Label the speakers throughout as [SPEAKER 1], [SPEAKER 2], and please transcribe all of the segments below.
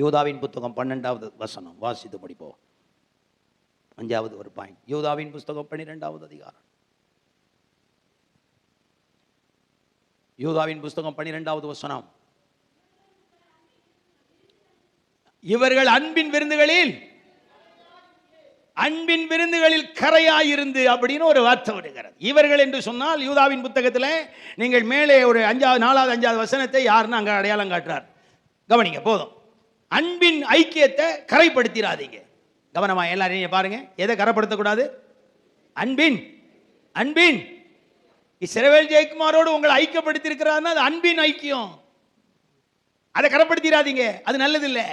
[SPEAKER 1] யூதாவின் புத்தகம் பன்னெண்டாவது வசனம். வாசித்து படிப்போம் அஞ்சாவது ஒரு பாயிண்ட் யூதாவின் புஸ்தகம் பன்னிரெண்டாவது அதிகாரம். யூதாவின் புஸ்தகம் பன்னிரெண்டாவது வசனம். இவர்கள் அன்பின் விருந்துகளில் அன்பின் விருந்துகளில் கரையாயிருந்து அப்படின்னு ஒரு வார்த்தை வருகிறது. இவர்கள் என்று சொன்னால் யூதாவின் புத்தகத்தில் நீங்கள் மேலே ஒரு அஞ்சாவது நாலாவது அஞ்சாவது வசனத்தை யாருன்னு அங்கே அடையாளம் காட்டுறார். கவனிங்க போதும். அன்பின் ஐக்கியத்தை கரைப்படுத்திடாதீங்க கவனமா எல்லாரையும் பாருங்க. எதை கரைப்படுத்தக்கூடாது? அன்பின் அன்பின். இஸ்ரவேல் ஜெயக்குமாரோடு உங்களை ஐக்கியப்படுத்திருக்கிறாருன்னா அது அன்பின் ஐக்கியம். அதை கரைப்படுத்திடாதீங்க அது நல்லதில்லை.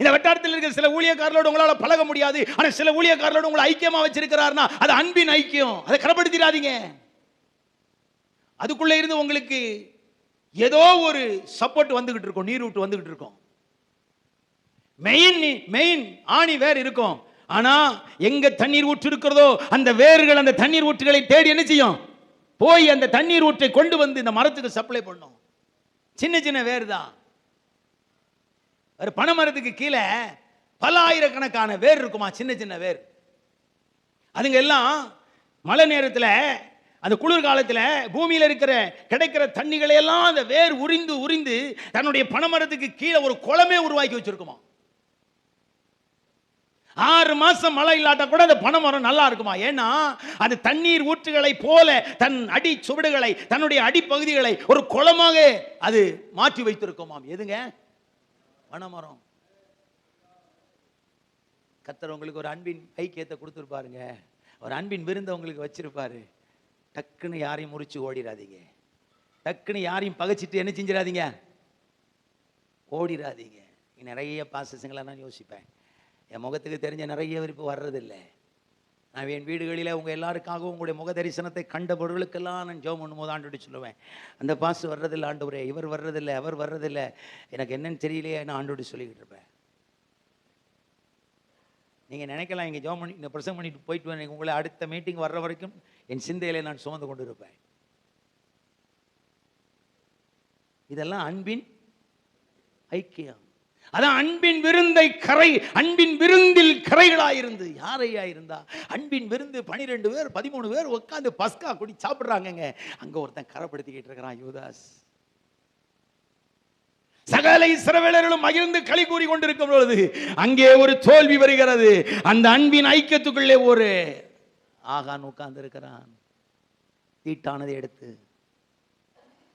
[SPEAKER 1] இந்த வட்டாரத்தில் இருக்கிற சில ஊழியக்காரர்களோடு உங்களால் பழக முடியாது. ஆனால் சில ஊழியக்காரர்களோடு உங்களை ஐக்கியமாக வச்சிருக்கிறாருன்னா அது அன்பின் ஐக்கியம். அதை கரைப்படுத்திடாதீங்க அதுக்குள்ளே இருந்து உங்களுக்கு ஏதோ ஒரு சப்போர்ட் வந்துகிட்டு இருக்கும் நீர் விட்டு வந்துகிட்டு இருக்கும். மெயின் மெயின் ஆணி வேர் இருக்கும். ஆனா எங்க தண்ணீர் ஊற்று இருக்கிறதோ அந்த வேர்கள் அந்த தண்ணீர் ஊற்றுகளை தேடி என்ன செய்யும்? போய் அந்த தண்ணீர் ஊற்றை கொண்டு வந்து இந்த மரத்துக்கு சப்ளை பண்ணும். சின்ன சின்ன வேர் தான். ஒரு பனைமரத்துக்கு கீழே பல ஆயிரக்கணக்கான வேர் இருக்குமா? சின்ன சின்ன வேர். அதுங்க எல்லாம் மழை நேரத்தில் அந்த குளிர் காலத்தில் பூமியில் இருக்கிற கிடைக்கிற தண்ணிகளை எல்லாம் அந்த வேர் உறிந்து உறிந்து தன்னுடைய பனைமரத்துக்கு கீழே ஒரு குளமே உருவாக்கி வச்சிருக்குமா? ஆறு மாசம் மழை இல்லாட்டா கூட அந்த பனைமரம் நல்லா இருக்குமா? ஏன்னா அது தண்ணீர் ஊற்றுகளை போல தன் அடி சுவடுகளை தன்னுடைய அடிப்பகுதிகளை ஒரு குளமாக அது மாற்றி வைத்திருக்குமாம் எதுங்க? பனைமரம். கத்தர் உங்களுக்கு ஒரு அன்பின் ஐக்கியத்தை கொடுத்துருப்பாருங்க. ஒரு அன்பின் விருந்தை உங்களுக்கு வச்சிருப்பாரு. டக்குன்னு யாரையும் முறிச்சு ஓடிடாதீங்க டக்குன்னு யாரையும் பகைச்சிட்டு என்ன செஞ்சிடாதீங்க? ஓடிடாதீங்க நிறைய பாசஸுங்களை நான் யோசிப்பேன். என் முகத்துக்கு தெரிஞ்ச நிறைய விருப்பு வர்றதில்லை. நான் என் வீடுகளில் உங்கள் எல்லாருக்காகவும் உங்களுடைய முக தரிசனத்தை கண்ட பொருளுக்கெல்லாம் நான் ஜோம் பண்ணும்போது ஆண்டு சொல்லுவேன். அந்த பாசு வர்றதில்லை ஆண்டவரே இவர் வர்றதில்லை அவர் வர்றதில்லை. எனக்கு என்னன்னு தெரியலையே நான் ஆண்டு சொல்லிக்கிட்டு இருப்பேன். நீங்கள் நினைக்கலாம் இங்கே ஜோம் பண்ணி இந்த பிரசங்கம் பண்ணிட்டு போயிட்டு வந்து உங்களை அடுத்த மீட்டிங் வர்ற வரைக்கும் என் சிந்தையிலே நான் சுமந்து கொண்டு இருப்பேன் இதெல்லாம் அன்பின் ஐக்கியம். அதான் அன்பின் விருந்தை கரை அன்பின் விருந்தில் கரைகளாயிருந்து யாரையா இருந்தா? அன்பின் விருந்து பனிரெண்டு பேர் பதிமூணு பேர் உட்காந்து பஸ்கா குடி சாப்பிட்றாங்கங்க. அங்கே ஒருத்தன் கரைப்படுத்திக்கிட்டு இருக்கிறான் யுவதாஸ் சகல இஸ்ரவேலர்களும் மகிழ்ந்து களி கூறி கொண்டிருக்கும் பொழுது அங்கே ஒரு தோல்வி வருகிறது. அந்த அன்பின் ஐக்கியத்துக்குள்ளே ஒரு ஆகான் உட்கார்ந்து இருக்கிறான் தீட்டானதை எடுத்து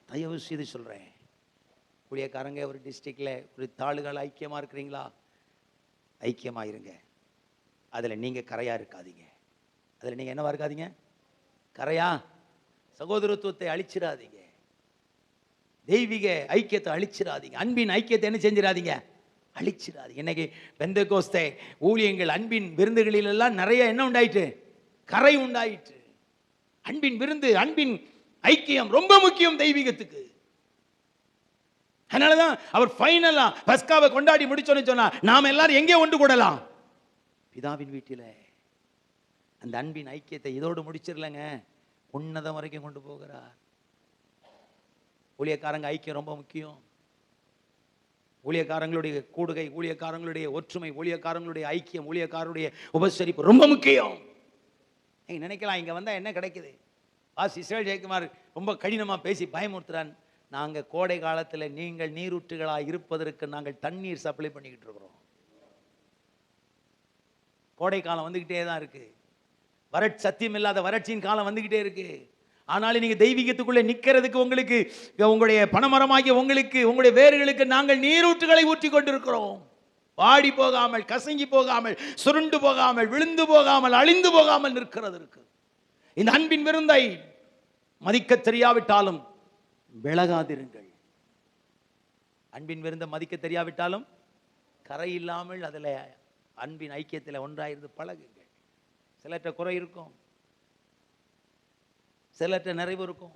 [SPEAKER 1] தயவு செய்து சொல்றேன் ஊழியக்காரங்க ஒரு டிஸ்ட்ரிக்ட்ல ஒரு தாளுகள் ஐக்கியமா இருக்கிறீங்களா? ஐக்கியமா இருங்க அதுல நீங்க கரையா இருக்காதீங்க. அதுல நீங்க என்னவா இருக்காதீங்க? கரையா? சகோதரத்துவத்தை அழிச்சிடாதீங்க. தெய்வீக ஐக்கியத்தை அழிச்சிடாதீங்க. அன்பின் ஐக்கியத்தை என்ன செஞ்சிடாதீங்க? அழிச்சிடாது இன்னைக்கு பெந்த கோஸ்தை ஊழியங்கள் அன்பின் விருந்துகளிலெல்லாம் நிறைய என்ன உண்டாயிட்டு? கரை உண்டாயிற்று அன்பின் விருந்து அன்பின் ஐக்கியம் ரொம்ப முக்கியம் தெய்வீகத்துக்கு. அதனால தான் அவர் ஃபைனலாக பஸ்காவை கொண்டாடி முடிச்சோன்னு சொன்னால் நாம் எல்லாரும் எங்கே ஒன்று கூடலாம்? பிதாவின் வீட்டில். அந்த அன்பின் ஐக்கியத்தை இதோடு முடிச்சிடலங்க. உன்னதம் வரைக்கும் கொண்டு போகிறார். ஊழியக்காரங்க ஐக்கியம் ரொம்ப முக்கியம். ஊழியக்காரங்களுடைய கூடுகை ஊழியக்காரங்களுடைய ஒற்றுமை ஊழியக்காரங்களுடைய ஐக்கியம் ஊழியக்காரருடைய உபசரிப்பு ரொம்ப முக்கியம். நீங்கள் நினைக்கலாம் இங்கே வந்தால் என்ன கிடைக்குது? பாஸ் இஸ்ரேல் ஜெயக்குமார் ரொம்ப கடினமாக பேசி பயமுறுத்துறான். நாங்கள் கோடை காலத்தில் நீங்கள் நீரூற்றுகளாக இருப்பதற்கு நாங்கள் தண்ணீர் சப்ளை பண்ணிக்கிட்டு இருக்கிறோம். கோடை காலம் வந்துக்கிட்டே தான் இருக்கு. வறட்சி சத்தியம் இல்லாத வறட்சியின் காலம் வந்துக்கிட்டே இருக்கு. ஆனாலும் நீங்கள் தெய்வீகத்துக்குள்ளே நிற்கிறதுக்கு உங்களுக்கு உங்களுடைய பணமரமாகிய உங்களுக்கு உங்களுடைய வேர்களுக்கு நாங்கள் நீரூற்றுகளை ஊற்றி கொண்டிருக்கிறோம். வாடி போகாமல் கசங்கி போகாமல் சுருண்டு போகாமல் விழுந்து போகாமல் அழிந்து போகாமல் நிற்கிறது இருக்கு. இந்த அன்பின் விருந்தை மதிக்க தெரியாவிட்டாலும் விலகாதிருங்கள். அன்பின் விருந்தை மதிக்க தெரியாவிட்டாலும் கரை இல்லாமல் அதில் அன்பின் ஐக்கியத்தில் ஒன்றாயிருந்து பழகுங்கள். சிலற்ற குறை இருக்கும். சிலர்கிட்ட நிறைவு இருக்கும்.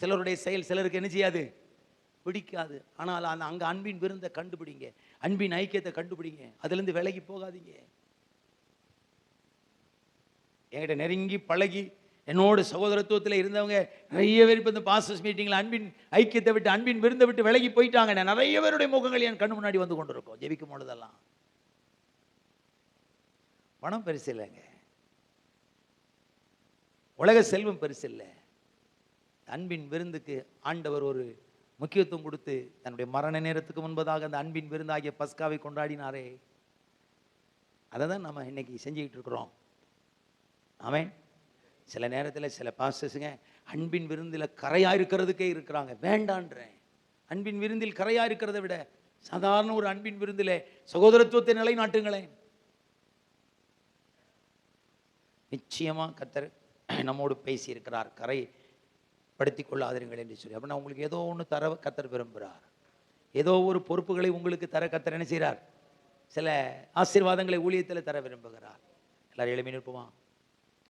[SPEAKER 1] சிலருடைய செயல் சிலருக்கு என்ன செய்யாது? பிடிக்காது. ஆனால் அந்த அங்கே அன்பின் விருந்தை கண்டுபிடிங்க. அன்பின் ஐக்கியத்தை கண்டுபிடிங்க. அதுலேருந்து விலகி போகாதீங்க. என்கிட்ட நெருங்கி பழகி என்னோட சகோதரத்துவத்தில் இருந்தவங்க நிறைய பேர் இப்போ இந்த பாஸ்டர்ஸ் மீட்டிங்கில் அன்பின் ஐக்கியத்தை விட்டு அன்பின் விருந்தை விட்டு விலகி போயிட்டாங்க நான் நிறைய பேருடைய முகங்கள் என் கண்ணு முன்னாடி வந்து கொண்டிருக்கோம். ஜெபிக்கும் பொழுதெல்லாம். பணம் பெருசு இல்லைங்க. உலக செல்வம் பெருசு இல்லை. அன்பின் விருந்துக்கு ஆண்டவர் ஒரு முக்கியத்துவம் கொடுத்து தன்னுடைய மரண நேரத்துக்கு முன்பதாக அந்த அன்பின் விருந்தாகிய பஸ்காவை கொண்டாடினாரே. அதை தான் நம்ம இன்னைக்கு செஞ்சுக்கிட்டு இருக்கிறோம். ஆமென். சில நேரத்தில் சில பாஸ்டர்ஸுங்க அன்பின் விருந்தில் கரையாக இருக்கிறதுக்கே இருக்கிறாங்க. வேண்டான்றேன். அன்பின் விருந்தில் கரையாக இருக்கிறத விட சாதாரண ஒரு அன்பின் விருந்தில் சகோதரத்துவத்தை நிலைநாட்டுங்களேன். நிச்சயமாக கத்தர் நம்மோடு பேசியிருக்கிறார் கரை படுத்தி கொள்ளாதீர்கள் என்று சொல்லி. அப்படின்னா உங்களுக்கு ஏதோ ஒன்று தர கத்தர் விரும்புகிறார் ஏதோ ஒரு பொறுப்புகளை உங்களுக்கு தர கத்தர் என்ன செய்கிறார் சில ஆசீர்வாதங்களை ஊழியத்தில் தர விரும்புகிறார். எல்லாரும் எழுப்பி நிற்போமா?